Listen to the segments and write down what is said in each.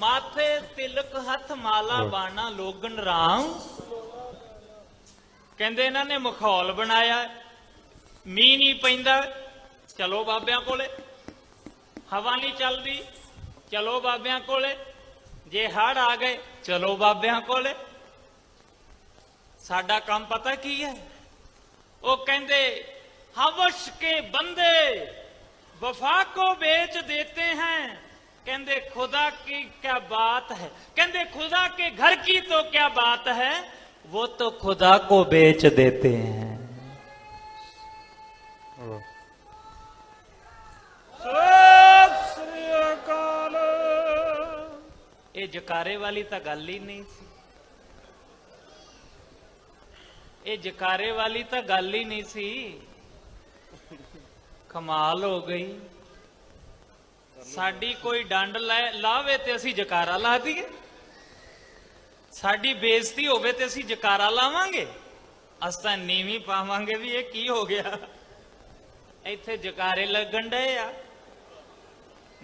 ਮਾਥੇ ਤਿਲਕ ਹੱਥ ਮਾਲਾ ਬਾਣਾ ਲੋਗਨ ਰਾਮ। ਕਹਿੰਦੇ ਇਹਨਾਂ ਨੇ ਮਖੌਲ ਬਣਾਇਆ। ਮੀਂਹ ਨਹੀਂ ਪੈਂਦਾ। ਚਲੋ ਬਾਬਿਆਂ ਕੋਲੇ। ਹਵਾ ਨਹੀਂ ਚੱਲਦੀ। ਚਲੋ ਬਾਬਿਆਂ ਕੋਲੇ। ਜੇ ਹੜ ਆ ਗਏ ਚਲੋ ਬਾਬਿਆਂ ਕੋਲੇ। ਸਾਡਾ ਕੰਮ ਪਤਾ ਕੀ ਹੈ? ਉਹ ਕਹਿੰਦੇ ਹਵਸ਼ ਕੇ ਬੰਦੇ ਵਫਾ ਕੋ ਵੇਚ ਦੇਤੇ ਹਨ कहते खुदा की क्या बात है कहते खुदा के घर की तो क्या बात है वो तो खुदा को बेच देते हैं ਸਤਿ ਸ੍ਰੀ ਅਕਾਲ ਇਹ ਜਕਾਰੇ ਵਾਲੀ ਤਾਂ ਗੱਲ ਹੀ ਨਹੀਂ ਸੀ ਇਹ ਜਕਾਰੇ ਵਾਲੀ ਤਾਂ ਗੱਲ ਹੀ ਨਹੀਂ ਸੀ ਕਮਾਲ ਹੋ ਗਈ ਸਾਡੀ ਕੋਈ ਡੰਡ ਲੈ ਲਾਵੇ ਤੇ ਅਸੀਂ ਜਕਾਰਾ ਲਾ ਦਈਏ। ਸਾਡੀ ਬੇਇੱਜ਼ਤੀ ਹੋਵੇ ਤੇ ਅਸੀਂ ਜਕਾਰਾ ਲਾਵਾਂਗੇ। ਅਸ ਤਾਂ ਨੀਵੀਂ ਪਾਵਾਂਗੇ ਵੀ ਇਹ ਕੀ ਹੋ ਗਿਆ। ਇੱਥੇ ਜਕਾਰੇ ਲੱਗਣ ਡਏ ਆ।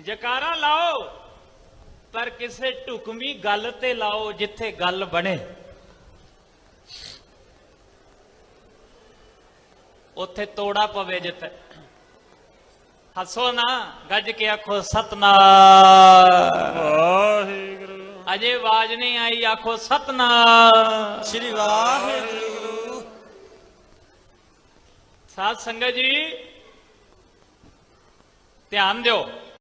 ਜਕਾਰਾ ਲਾਓ, ਪਰ ਕਿਸੇ ਢੁਕਵੀਂ ਗੱਲ ਤੇ ਲਾਓ ਜਿੱਥੇ ਗੱਲ ਬਣੇ। ਉੱਥੇ ਤੋੜਾ ਪਵੇ ਜਿੱਥੇ। ਹੱਸੋ ਨਾ ਗੱਜ ਕੇ ਆਖੋ ਸਤਨਾਮ। ਵਾਹਿਗੁਰੂ। ਅਜੇ ਆਵਾਜ਼ ਨਹੀਂ ਆਈ ਆਖੋ ਸਤਨਾਮ। ਸ੍ਰੀ ਵਾਹਿਗੁਰੂ। ਸਾਧ ਸੰਗਤ ਜੀ ਧਿਆਨ ਦਿਓ।